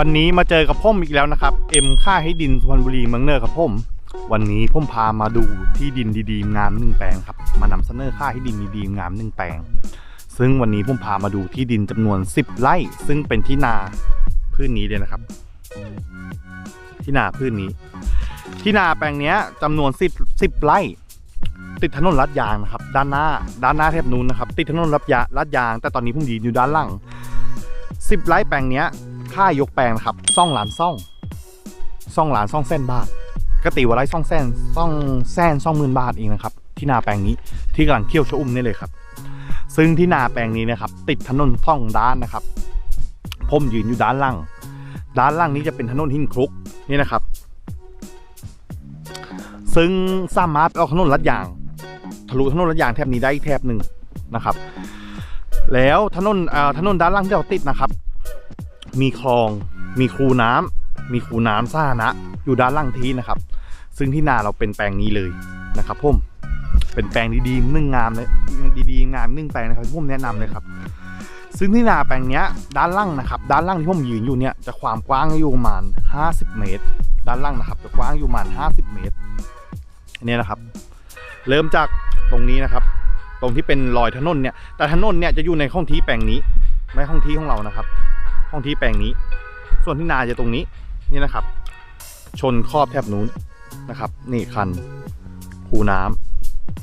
วันนี้มาเจอกับผมอีกแล้วนะครับ เอ็มค่าให้ดินสุพรรณบุรีเมืองเนอร์ครับผมวันนี้ผมพามาดูที่ดินดีๆงามหนึ่งแปลงครับ มานำเสนอค่าให้ดินดีๆงามหนึ่งแปลง ซึ่งวันนี้ผมพามาดูที่ดินจำนวน 10 ไร่ ซึ่งเป็นที่นาพืชนนี้เลยนะครับ ที่นาพืชนนี้ ที่นาแปลงนี้ยจำนวน 10 10ไร่ติดถนนลัดยางนะครับ ด้านหน้า ด้านหน้าแทบนู้นนะครับ ติดถนนลัดยาลัดยาง แต่ตอนนี้ผมยืนอยู่ด้านหลัง10ไร่แปลงเนี้ย ค่ายกแปลงนะครับซ่องหลานซ่องซ่องหลานซ่องเส้นบาทกติวไรซ่องแสนซ่องแสนซ่องหมื่นบาทเองนะครับ ที่นาแปลงนี้ที่กำลังเคี่ยวชะอุ่มนี่เลยครับ ซึ่งที่นาแปลงนี้นะครับ ติดถนนท่องด้านนะครับ ผมยืนอยู่ด้านล่าง ด้านล่างนี้จะเป็นถนนหินคลุกนี่นะครับ ซึ่งสามารถเอาถนนลัดยาง ทะลุถนนลัดยางแถบนี้ได้แถบหนึ่งนะครับ แล้วถนนเอ่อถนนด้านล่างที่เราติดนะครับ มีคลอง มีคูน้ำมีคูน้ำซ่านะ อยู่ด้านล่างทีนะครับ ซึ่งที่นาเราเป็นแปลงนี้เลยนะครับผมเป็นแปลงดีๆนึ่งงามเลยดีๆงามนึ่งแปลงนะครับที่มแนะนำเลยครับ ซึ่งที่นาแปลงเนี้ยด้านล่างนะครับ ด้านล่างที่ผมยืนอยู่เนี่ยจะความกว้างอยู่ประมาณ 50 เมตร ด้านล่างนะครับ จะกว้างอยู่ประมาณ 50 เมตรเนี่ยนะครับ เริ่มจากตรงนี้นะครับ ตรงที่เป็นรอยถนนเนี่ยแต่ถนนเนี่ยจะอยู่ในห้องที่แปลงนี้ไม่ห้องที่ของเรานะครับ ห้องที่แปลงนี้ ส่วนที่นาจะตรงนี้นี่นะครับ ชนครอบแทบนู้นนะครับ นี่คันคูน้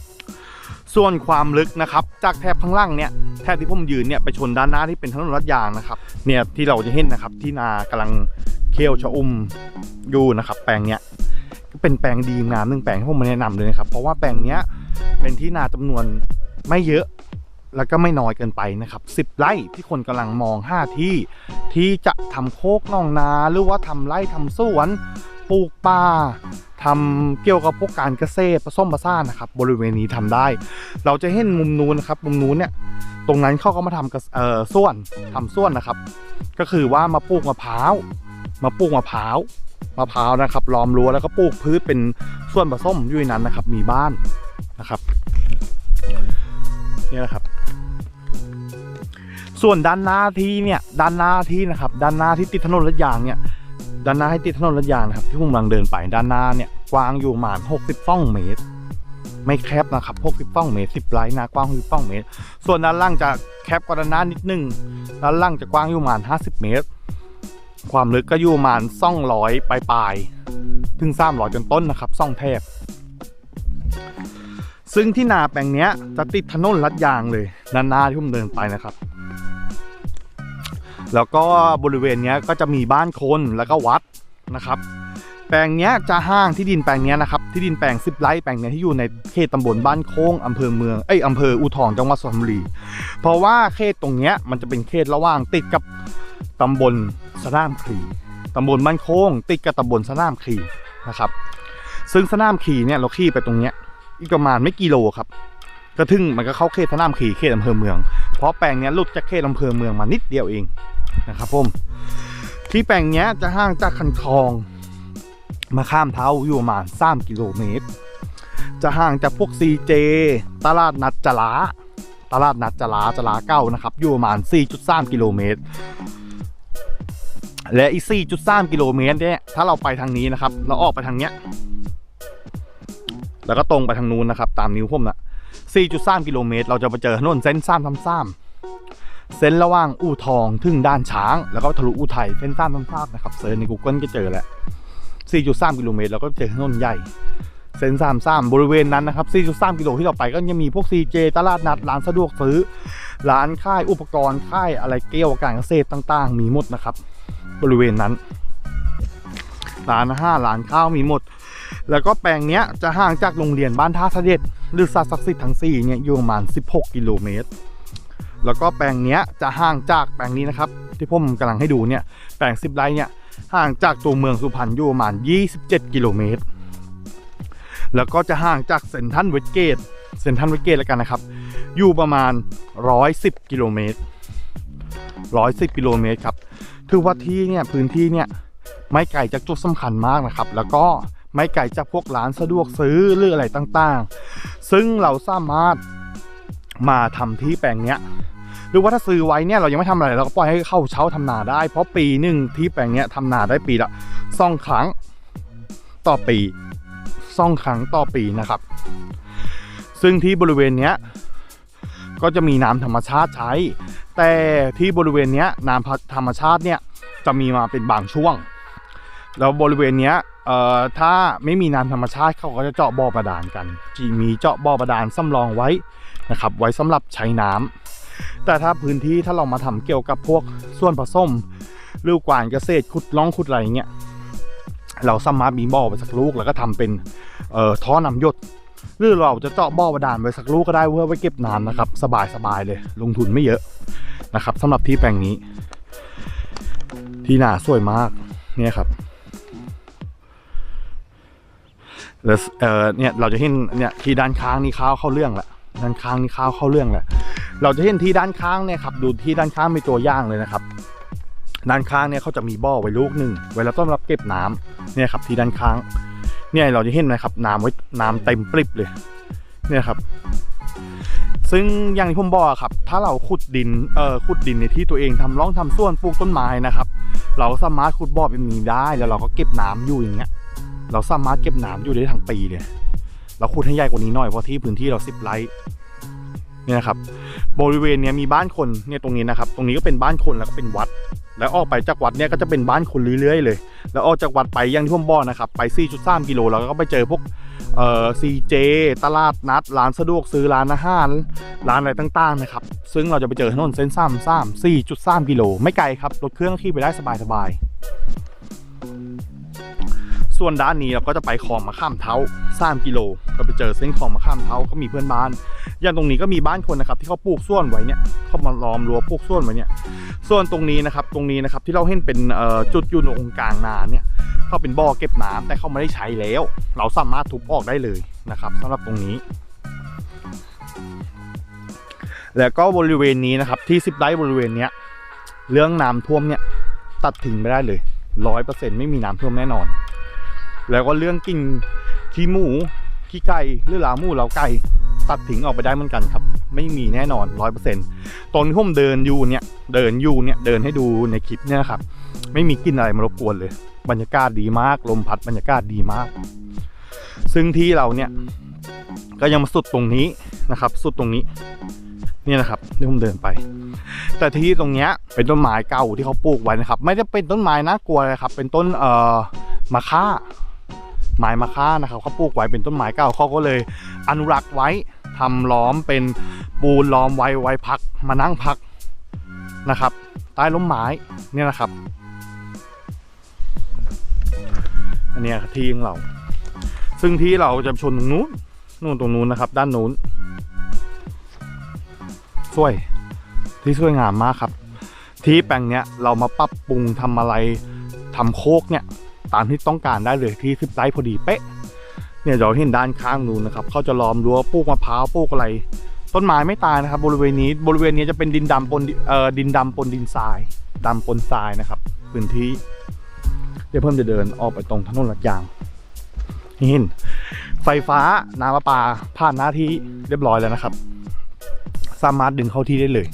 ำส่วนความลึกนะครับ จากแถบข้างล่างเนี่ยแถบที่ผมยืนเนี่ยไปชนด้านหน้าที่เป็นถนนลัดยางนะครับ เนี่ยที่เราจะเห็นนะครับ ที่นากำลังเคี่ยวชะอุ่มอยู่นะครับ แปลงเนี้ยเป็นแปลงดีงามหนึ่งแปลงที่ผมมาแนะนำเลยนะครับ เพราะว่าแปลงเนี้ยเป็นที่นาจำนวนไม่เยอะ แล้วก็ไม่น้อยเกินไปนะครับ 10 ไร่ที่คนกำลังมอง 5 ที่ ที่จะทำโคกนองนาหรือว่าทำไร่ทำสวนปลูกป่าทำเกี่ยวกับพวกการเกษตรผสมผสานนะครับ บริเวณนี้ทำได้ เราจะเห็นมุมนู้นนะครับ มุมนู้นเนี่ยตรงนั้นเขาก็มาทำเอ่อส่วนทำส่วนนะครับ ก็คือว่ามาปลูกมะพร้าวมาปลูกมะพร้าวมะพร้าวนะครับล้อมรั้วแล้วก็ปลูกพืชเป็นส่วนผสมอยู่ในนั้นนะครับ มีบ้านนะครับ นี่นะครับ ส่วนด้านหน้าที่เนี่ยด้านหน้าที่นะครับด้านหน้าที่ติดถนนลัดยางเนี่ยด้านหน้าให้ติดถนนลัดยางนะครับที่ผมกำลังเดินไปด้านหน้าเนี่ยกว้างอยู่ประมาณ60ฟ่องเมตร ไม่แคบนะครับ60ฟ่องเมตร10ไร่นะกว้าง60ฟ่องเมตร ส่วนด้านล่างจะแคบกว่าด้านหน้านิดนึงด้านล่างจะกว้างอยู่ประมาณ 50 เมตร ความลึกก็อยู่ประมาณ200ปลายปลายถึง300จนต้นนะครับซ่องแทบ ซึ่งที่นาแปลงนี้จะติดถนนลัดยางเลยด้านหน้าที่ผมเดินไปนะครับ แล้วก็บริเวณนี้ก็จะมีบ้านคนแล้วก็วัดนะครับ แปลงนี้จะห้างที่ดินแปลงนี้นะครับที่ดินแปลง10ไร่แปลงนี้ที่อยู่ในเขตตำบลบ้านโค้งอำเภอเมืองเอ้ยอำเภออูทองจังหวัดสุพรรณบุรี เพราะว่าเขตตรงนี้มันจะเป็นเขตระหว่างติดกับตำบลสนามคลีตำบลบ้านโค้ง ติดกับตำบลสนามคลีนะครับ ซึ่งสนามคลีเนี่ยเราขี่ไปตรงเนี้ยอีกประมาณไม่กี่โลครับกระทึ่งมันก็เข้าเขตสนามคลีเขตอำเภอเมือง เพราะแปลงนี้หลุดจากเขตอำเภอเมืองมานิดเดียวเอง นะครับผมที่แปลงนี้จะห่างจากคันคลอง มาข้ามเท้าอยู่ประมาณ3กิโลเมตร จะห่างจากพวก CJ ตลาดนัดจลาตลาดนัดจลาจลาเก้านะครับอยู่ประมาณ 4.3 กิโลเมตร และอีก 4.3 กิโลเมตรเนี่ยถ้าเราไปทางนี้นะครับ เราออกไปทางเนี้ย แล้วก็ตรงไปทางนู้นนะครับ ตามนิ้วผมนะ4.3 กิโลเมตร เราจะไปเจอถนนเส้น3 3 3 เส้นระหว่างอู่ทองถึงด้านช้าง แล้วก็ทะลุอู่ไทยเส้น3 3 3นะครับเซิร์ชใน Google ก็เจอแล้ว4.3 กิโลเมตรแล้วก็เจอถนนใหญ่เส้น33บริเวณนั้นนะครับ 4.3 กิโลที่เราไปก็ยังมีพวก CJ ตลาดนัด ร้านสะดวกซื้อ ร้านค่ายอุปกรณ์ค่ายอะไรเกี่ยวกับการเกษตรต่าง ๆ มีหมดนะครับ บริเวณนั้น ร้านอาหารร้านข้าวมีหมด แล้วก็แปลงเนี้ยจะห่างจากโรงเรียนบ้านท่าเสด็จ หรือสัตว์ศักดิ์สิทธิ์ทั้ง4เนี่ยอยู่ประมาณ 16 กิโลเมตร แล้วก็แปลงเนี้ยจะห่างจากแปลงนี้นะครับ ที่ผมกำลังให้ดูเนี่ยแปลง10ไร่เนี่ยห่างจากตัวเมืองสุพรรณอยู่ประมาณ 27 กิโลเมตร แล้วก็จะห่างจากเซนทันเวสเกตเซนทันเวสเกตแล้วกันนะครับ อยู่ประมาณ 110 กิโลเมตร 110 กิโลเมตรครับ ถือว่าที่เนี่ยพื้นที่เนี่ยไม่ไกลจากจุดสำคัญมากนะครับ แล้วก็ไม่ไกลจากพวกร้านสะดวกซื้อหรืออะไรต่างๆ ซึ่งเราสามารถมาทำที่แปลงเนี้ย หรือว่าถ้าซื้อไว้เนี่ยเรายังไม่ทำอะไรเราก็ปล่อยให้เข้าเช้าทำนาได้ เพราะปีหนึ่งที่แปลงเนี้ยทำนาได้ปีละสองครั้งต่อปีสองครั้งต่อปีนะครับ ซึ่งที่บริเวณเนี้ยก็จะมีน้ำธรรมชาติใช้ แต่ที่บริเวณเนี้ยน้ำธรรมชาติเนี่ยจะมีมาเป็นบางช่วง แล้วบริเวณเนี้ยเอ่อถ้าไม่มีน้ำธรรมชาติเขาก็จะเจาะบ่อบาดาลกันจีมีเจาะบ่อบาดาลสำรองไว้นะครับ ไว้สำหรับใช้น้ำ แต่ถ้าพื้นที่ถ้าเรามาทำเกี่ยวกับพวกส่วนผสมหรือกวานเกษตรขุดล่องขุดอะไรอย่างเงี้ยเราสามารถมีบ่อไปสักลูกแล้วก็ทำเป็นเอ่อท่อนำหยดหรือเราจะเจาะบ่อบาดาลไว้สักลูกก็ได้เพื่อไว้เก็บน้ำนะครับ สบายสบายเลย ลงทุนไม่เยอะนะครับสำหรับที่แปลงนี้ ที่นาสวยมากเนี่ยครับแล้วเออเนี่ยเราจะเห็นเนี่ยที่ด้านข้างนี่ข้าวเข้าเรื่องแหละด้านข้างนี่ข้าวเข้าเรื่องแหละ เราจะเห็นที่ด้านข้างเนี่ยครับดูที่ด้านข้างมีตัวย่างเลยนะครับ ด้านข้างเนี่ยเขาจะมีบ่อไว้ลูกหนึ่งไว้แล้วต้อนรับเก็บน้ำเนี่ยครับที่ด้านข้าง เนี่ยเราจะเห็นไหมครับ น้ำไว้น้ำเต็มปริบเลย เนี่ยครับ ซึ่งอย่างที่ผมบอกอครับ ถ้าเราขุดดินเอ่อขุดดินในที่ตัวเองทำร่องทำส่วนปลูกต้นไม้นะครับ เราสามารถขุดบ่อเป็นนี้ได้แล้วเราก็เก็บน้ำอยู่อย่างเงี้ย เราสามารถเก็บน้ำอยู่ได้ทั้งปีเลยเราขุดให้ใหญ่กว่านี้หน่อยเพราะที่พื้นที่เราสิบไร่ เนี่ยนะครับบริเวณเนี้ยมีบ้านคนเนี่ยตรงนี้นะครับ ตรงนี้ก็เป็นบ้านคนแล้วก็เป็นวัด แล้วออกไปจากวัดเนี่ยก็จะเป็นบ้านคนเรื่อยๆเลย แล้วออกจากวัดไปย่างที่ผมบอกนะครับไป 4.3 กิโลเราก็ไปเจอพวกเอ่อ CJ ตลาดนัด ร้านสะดวกซื้อร้านอาหารร้านอะไรต่างๆนะครับ ซึ่งเราจะไปเจอถนนเส้นซ้ำซ้ำ4.3 กิโลไม่ไกลครับรถเครื่องขี่ไปได้สบายๆ ส่วนด้านนี้เราก็จะไปคลองมะข้ามเท้า3กิโล ก็ไปเจอเส้นคลองมะข้ามเท้าก็มีเพื่อนบ้าน อย่างตรงนี้ก็มีบ้านคนนะครับ ที่เขาปลูกส่วนไว้เนี่ยเขามาล้อมรั้วปลูกส่วนไว้เนี่ย ส่วนตรงนี้นะครับตรงนี้นะครับที่เราเห็นเป็นจุดอยู่ในองค์กลางนาเนี่ยเขาเป็นบ่อเก็บน้ำแต่เขาไม่ได้ใช้แล้ว เราสามารถทุบออกได้เลยนะครับสำหรับตรงนี้แล้วก็บริเวณนี้นะครับที่สิบไร่บริเวณเนี้ยเรื่องน้ำท่วมเนี่ยตัดทิ้งไม่ได้เลยร้อยเปอร์เซ็นต์ไม่มีน้ำท่วมแน่นอน แล้วก็เรื่องกินขี้หมูขี้ไก่หรือหลาหมูเหลาไก่ตัดทิ้งออกไปได้เหมือนกันครับ ไม่มีแน่นอนร้อยเปอร์เซ็นต์ตอนที่ผมเดินอยู่เนี่ยเดินอยู่เนี่ยเดินให้ดูในคลิปเนี่ยครับ ไม่มีกลิ่นอะไรมารบกวนเลย บรรยากาศดีมากลมพัดบรรยากาศดีมาก ซึ่งที่เราเนี่ยก็ยังมาสุดตรงนี้นะครับ สุดตรงนี้เนี่ยนะครับที่ผมเดินไป แต่ที่ตรงเนี้ยเป็นต้นไม้เก่าที่เขาปลูกไว้นะครับ ไม่ได้เป็นต้นไม้น่ากลัวเลยครับ เป็นต้นเอ่อมะค่า ไม้มะค่านะครับเขาปลูกไว้เป็นต้นไม้เก่าเขาก็เลย อนุรักษ์ไว้ทำล้อมเป็นปูนล้อมไว้ไว้พักมานั่งพักนะครับ ใต้ร่มไม้เนี่ยนะครับ อันนี้ที่ของเรา ซึ่งที่เราจะชนตรงนู้นนู่นตรงนู้นนะครับ ด้านนู้นสวยที่สวยงามมากครับ ที่แปลงเนี้ยเรามาปรับปรุงทำอะไรทำโคกเนี่ย ตามที่ต้องการได้เลยที่สิบไร่พอดีเป๊ะ เนี่ยเราเห็นด้านข้างนู้นนะครับเขาจะล้อมรั้วปลูกมะพร้าวปลูกอะไร ต้นไม้ไม่ตายนะครับ บริเวณนี้บริเวณนี้จะเป็นดินดำปนเอ่อดินดำปนดินทรายดำปนทรายนะครับพื้นที่เดี๋ยวเพิ่มจะเดินออกไปตรงถนนลัดยางนี่เห็นไฟฟ้าน้ำประปาผ่านหน้าที่เรียบร้อยแล้วนะครับ สามารถดึงเข้าที่ได้เลย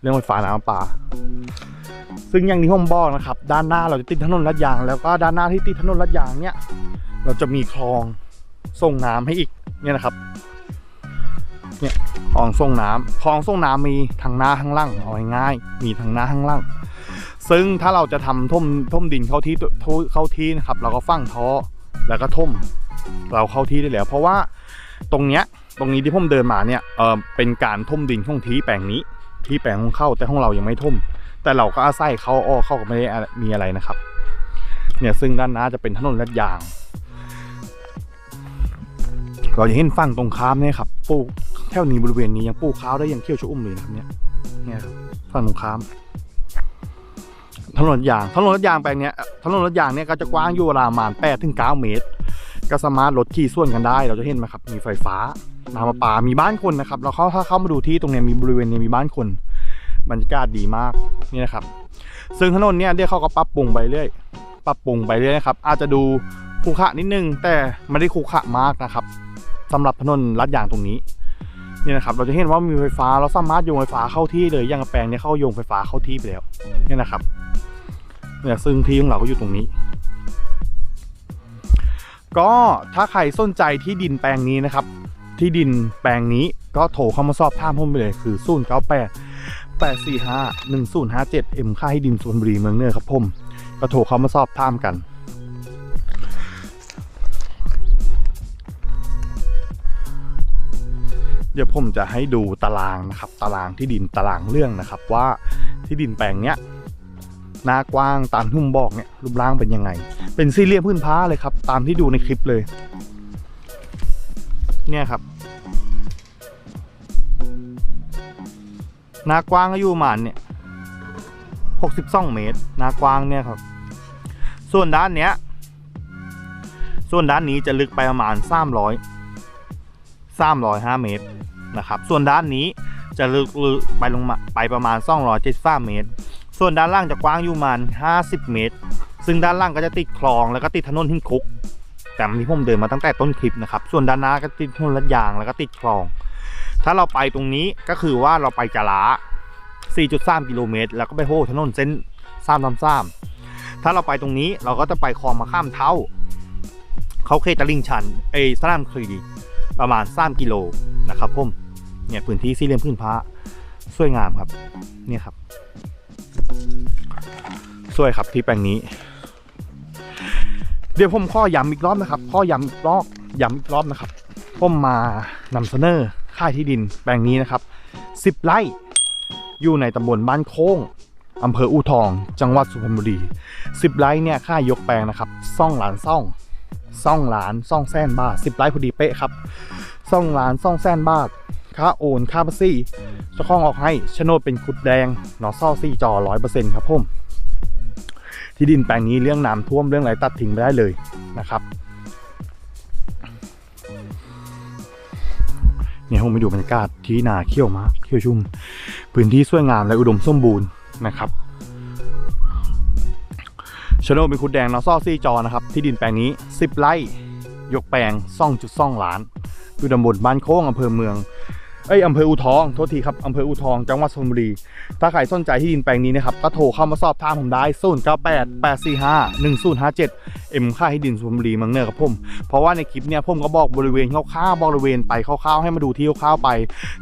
เรื่องไฟฟ้าน้ำประปา ซึ่งอย่างที่ผมบอกนะครับ ด้านหน้าเราจะติดถนนลัดยาง แล้วก็ด้านหน้าที่ติดถนนลัดยางเนี่ย เราจะมีคลองส่งน้ำให้อีกเนี่ยนะครับ เนี่ยคลองส่งน้ำคลองส่งน้ำมีทางหน้าข้างล่างเอาง่ายมีทางหน้าข้างล่าง ซึ่งถ้าเราจะทำท่มท่มดินเข้าที่เข้าที่นะครับ เราก็ฟั่งท่อแล้วก็ท่มเราเข้าที่ได้แล้ว เพราะว่าตรงเนี้ยตรงนี้ที่ผมเดินมาเนี่ยเออเป็นการท่มดินของที่แปลงนี้ ที่แปลงของเข้าแต่ของเรายังไม่ท่ม แต่เราก็อาศัยเขาอ้อเข้าก็ไม่ได้มีอะไรนะครับ เนี่ยซึ่งด้านหน้าจะเป็นถนนลาดยาง เราจะเห็นฝั่งตรงข้ามเนี่ยครับปลูกแถวนี้บริเวณนี้ยังปลูกข้าวได้ยังเขี้ยวชะอุ่มเลยนะครับเนี่ยเนี่ยครับฝั่งตรงข้ามถนนยางถนนรถยางแปลงเนี้ยถนนรถยางเนี่ยก็จะกว้างอยู่ประมาณ8ถึง9เมตร ก็สามารถรถขี่ส่วนกันได้ เราจะเห็นไหมครับ มีไฟฟ้าน้ำประปามีบ้านคนนะครับ เราเข้าถ้าเข้ามาดูที่ตรงเนี้ยมีบริเวณนี้มีบ้านคน บรรยากาศดีมากนี่นะครับ ซึ่งถนนเนี่ยเดี๋ยวเขาก็ปรับปรุงไปเรื่อย ปรับปรุงไปเรื่อยนะครับ อาจจะดูขรุขระนิดนึง แต่ไม่ได้ขรุขระมากนะครับสำหรับถนนลัดยางตรงนี้นี่นะครับ เราจะเห็นว่ามีไฟฟ้าเราสามารถโยงไฟฟ้าเข้าที่เลยอย่างแปลงเนี้เข้าโยงไฟฟ้าเข้าที่ไปแล้วนี่นะครับเนี่ยซึ่งที่ของเราก็อยู่ตรงนี้ ก็ถ้าใครสนใจที่ดินแปลงนี้นะครับ ที่ดินแปลงนี้ก็โทรเข้ามาสอบถามผมไปเลยคือ0 9 8 8 4 5 1 0 5 7 M ค่าที่ดินสุพรรณบุรีเมืองเนอร์ครับผมก็โทรเขามาสอบถามกันเดี๋ยวผมจะให้ดูตารางนะครับ ตารางที่ดินตารางเรื่องนะครับ ว่าที่ดินแปลงเนี้ยหน้ากว้างตามที่มบอกเนี่ยรูปร่างเป็นยังไง เป็นสี่เหลี่ยมพื้นผ้าเลยครับ ตามที่ดูในคลิปเลย เนี่ยครับ หน้ากว้างก็อยู่ประมาณเนี่ย62เมตรหน้ากว้างเนี่ยครับ ส่วนด้านเนี้ย ส่วนด้านนี้จะลึกไปประมาณ300 305เมตรนะครับ ส่วนด้านนี้จะลึกลึกไปลงมาไปประมาณ273เมตร ส่วนด้านล่างจะกว้างอยู่ประมาณ50เมตร ซึ่งด้านล่างก็จะติดคลองแล้วก็ติดถนนหินคุกแต่ที่ผมเดินมาตั้งแต่ต้นคลิปนะครับ ส่วนด้านหน้าก็ติดถนนลัดยางแล้วก็ติดคลอง ถ้าเราไปตรงนี้ก็คือว่าเราไปจาระ4.3 กิโลเมตร แล้วก็ไปโหถนนเส้น333ถ้าเราไปตรงนี้เราก็จะไปคลองมาข้ามเท้าเขาเขตตลิ่งชันเอยสนามคลีประมาณ3กิโลนะครับผมเนี่ยพื้นที่สี่เหลี่ยมพื้นผ้าสวยงามครับเนี่ยครับสวยครับที่แปลงนี้ เดี๋ยวผมข้อย้ำอีกรอบนะครับ ข้อย้ำอีกรอบย้ำอีกรอบนะครับผมมานำเสนอ ค่ายที่ดินแปลงนี้นะครับ 10 ไร่ อยู่ในตำบลบ้านโค้งอำเภออู่ทอง จังหวัดสุพรรณบุรี 10 ไร่เนี่ยค่ายกแปลงนะครับซ่องหลานซ่องซ่องหลานซ่องแสนบาท10 ไร่พอดีเป๊ะครับซ่องหลานซ่องแสนบาทค่าโอนค่าภาษีเจ้าของออกให้โฉนดเป็นขุดแดงหนอซ่อซี่จอร้อยเปอร์เซ็นต์ครับผมที่ดินแปลงนี้เรื่องน้ำท่วมเรื่องอะไรตัดทิ้งไม่ได้เลยนะครับ เนี่ยผมไปดูบรรยากาศที่นาเขี้ยวมาเขี้ยวชุ่ม พื้นที่สวยงามและอุดมสมบูรณ์นะครับชโนมเป็นคุณแดงนอซ่อซี่จอนะครับ ที่ดินแปลงนี้ 10 ไร่ ยกแปลง2.2ล้านอยู่ตำบลบ้านโค้งอำเภอเมือง เอ้ยอำเภออูทองโทษทีครับอำเภออูทองจังหวัดชลบุรี ถ้าใครสนใจที่ดินแปลงนี้นะครับก็โทรเข้ามาสอบถามผมได้0 9 8 8 4 5 1 0 5 7เอ็มค่าที่ดินชลบุรีมืองเหนือครับผมเพราะว่าในคลิปเนี่ยผมก็บอกบริเวณคร่าวๆบริเวณไปคร่าวๆให้มาดูที่คร่าวๆไป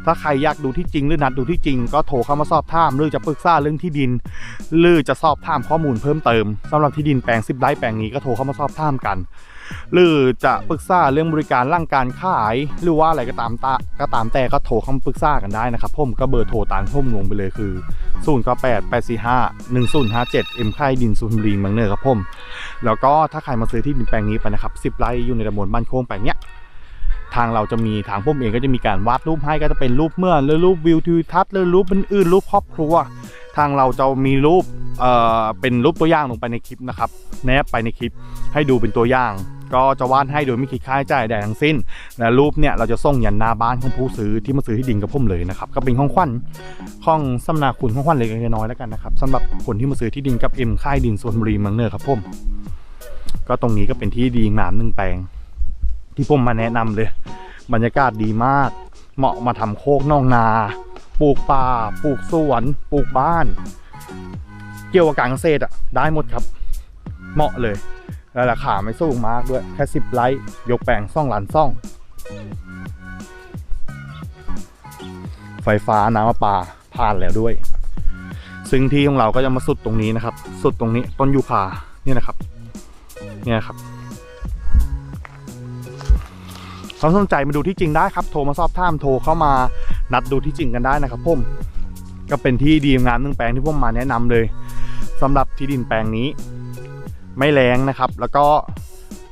ถ้าใครอยากดูที่จริงหรือนัดดูที่จริง ก็โทรเข้ามาสอบถามหรือจะปรึกษาเรื่องที่ดิน หรือจะสอบถามข้อมูลเพิ่มเติมสำหรับที่ดินแปลง10ไร่แปลงนี้ก็โทรเข้ามาสอบถามกัน หรือจะปรึกษาเรื่องบริการร่างการขาย หรือว่าอะไรก็ตามตาก็ตามแต่ก็โทรเข้าปรึกษากันได้นะครับผมก็เบอร์โทรตามผมลงไปเลยคือ0 9 8 8 4 5 1 0 5 7เอ็มค่ายดินสุพรรณบุรีเมืองเหนือครับผมแล้วก็ถ้าใครมาซื้อที่ดินแปลงนี้ไปนะครับ10ไร่อยู่ในตำบลบ้านโค้งแปลงเนี้ยทางเราจะมีทางผมเองก็จะมีการวาดรูปให้ก็จะเป็นรูปเมื่อหรือรูปวิวทิวทัศน์หรือรูปอื่นๆรูปครอบครัว ทางเราจะมีรูปเอ่อเป็นรูปตัวอย่างลงไปในคลิปนะครับแนบไปในคลิปให้ดูเป็นตัวอย่าง ก็จะวาดให้โดยไม่คิดค่าใช้จ่ายใดทั้งสิ้น และรูปเนี่ยเราจะส่งยันหน้าบ้านของผู้ซื้อที่มาซื้อที่ดินกับผมเลยนะครับก็เป็นของขวัญของสำนักคุณของขวัญเล็กน้อยแล้วกันนะครับสำหรับคนที่มาซื้อที่ดินกับเอ็มค่ายดินสวนบุรีเมืองเนอร์ครับผมก็ตรงนี้ก็เป็นที่ดีงามหนึ่งแปลง ที่ผมมาแนะนำเลย บรรยากาศดีมาก เหมาะมาทำโคกนองนาปลูกป่าปลูกสวนปลูกบ้าน เกี่ยวกับการเกษตรอะได้หมดครับ เหมาะเลย และราคาไม่สูงมากด้วย แค่สิบไร่ยกแปลงซ่องหลานซ่อง ไฟฟ้าน้ำประปาผ่านแล้วด้วย ซึ่งที่ของเราก็จะมาสุดตรงนี้นะครับ สุดตรงนี้ต้นยูคาเนี่ยนะครับ เนี่ยครับความสนใจมาดูที่จริงได้ครับ โทรมาสอบถามโทรเข้ามานัดดูที่จริงกันได้นะครับผมก็เป็นที่ดีงามหนึ่งแปลงที่ผมมาแนะนำเลยสำหรับที่ดินแปลงนี้ ไม่แรงนะครับ แล้วก็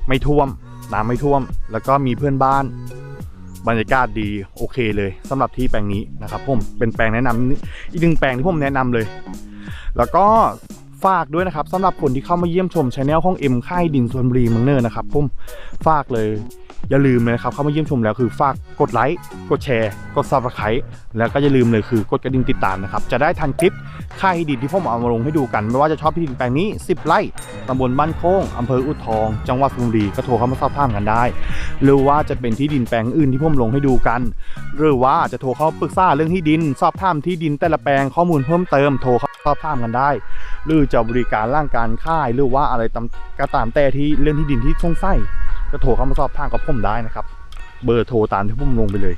ไม่ท่วมน้ำไม่ท่วม แล้วก็มีเพื่อนบ้าน บรรยากาศดีโอเคเลยสำหรับที่แปลงนี้นะครับผมเป็นแปลงแนะนำอีกหนึ่งแปลงที่ผมแนะนำเลย แล้วก็ฝากด้วยนะครับสำหรับคนที่เข้ามาเยี่ยมชมชาแนลของเอ็มค่ายดินสวนบุรีเมืองเนอร์นะครับผมฝากเลยอย่าลืมเลยนะครับเข้ามาเยี่ยมชมแล้วคือฝากกดไลค์กดแชร์ กดซับสไครต์แล้วก็อย่าลืมเลยคือกดกระดิ่งติดตามนะครับจะได้ทันคลิปค่ายที่ดินที่ผมเอามาลงให้ดูกัน ไม่ว่าจะชอบที่ดินแปลงนี้ 10 ไร่ตำบลบ้านโค้งอำเภออุทอง จังหวัดสุพรรณบุรีก็โทรเข้ามาสอบถามกันได้ หรือว่าจะเป็นที่ดินแปลงอื่นที่ผมลงให้ดูกัน หรือว่าจะโทรเข้าปรึกษาเรื่องที่ดิน สอบถามที่ดินแต่ละแปลงข้อมูลเพิ่มเติมโทรเข้าสอบถามกันได้ หรือจะบริการร่างการค่ายหรือว่าอะไรตามก็ตามแต่ที่เรื่องที่ดินที่สงสัย ก็โทรเข้ามาสอบถามกับผมได้นะครับ เบอร์โทรตามที่ผมลงไปเลย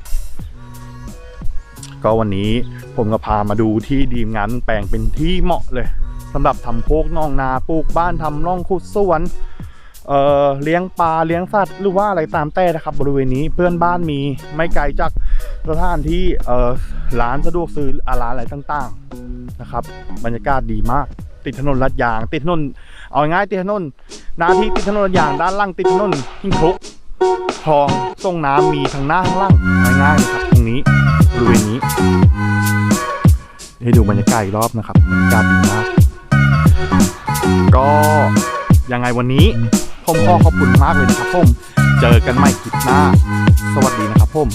ก็วันนี้ผมก็พามาดูที่ดีมงานแปลงเป็นที่เหมาะเลยสำหรับทำโคกนองนาปลูกบ้านทำร่องขุดสวนเอ่อเลี้ยงปลาเลี้ยงสัตว์หรือว่าอะไรตามแต่นะครับ บริเวณนี้เพื่อนบ้านมีไม่ไกลจากสถานที่เอ่อร้านสะดวกซื้ออะไรอะไรต่างๆนะครับ บรรยากาศดีมาก ติดถนนลาดยาง ติดถนนเอาง่ายติดถนนหนาที่ติดถนนลาดยางด้านล่างติดถนนหิ้งคลุกคลองส่งน้ำมีทั้งหน้าทั้งล่างง่ายๆเลยครับตรงนี้บริเวณนี้ให้ดูบรรยากาศอีกรอบนะครับบรรยากาศดีมากก็ยังไงวันนี้ผมขอขอบคุณมากเลยนะครับผม เจอกันใหม่คลิปหน้า สวัสดีนะครับผม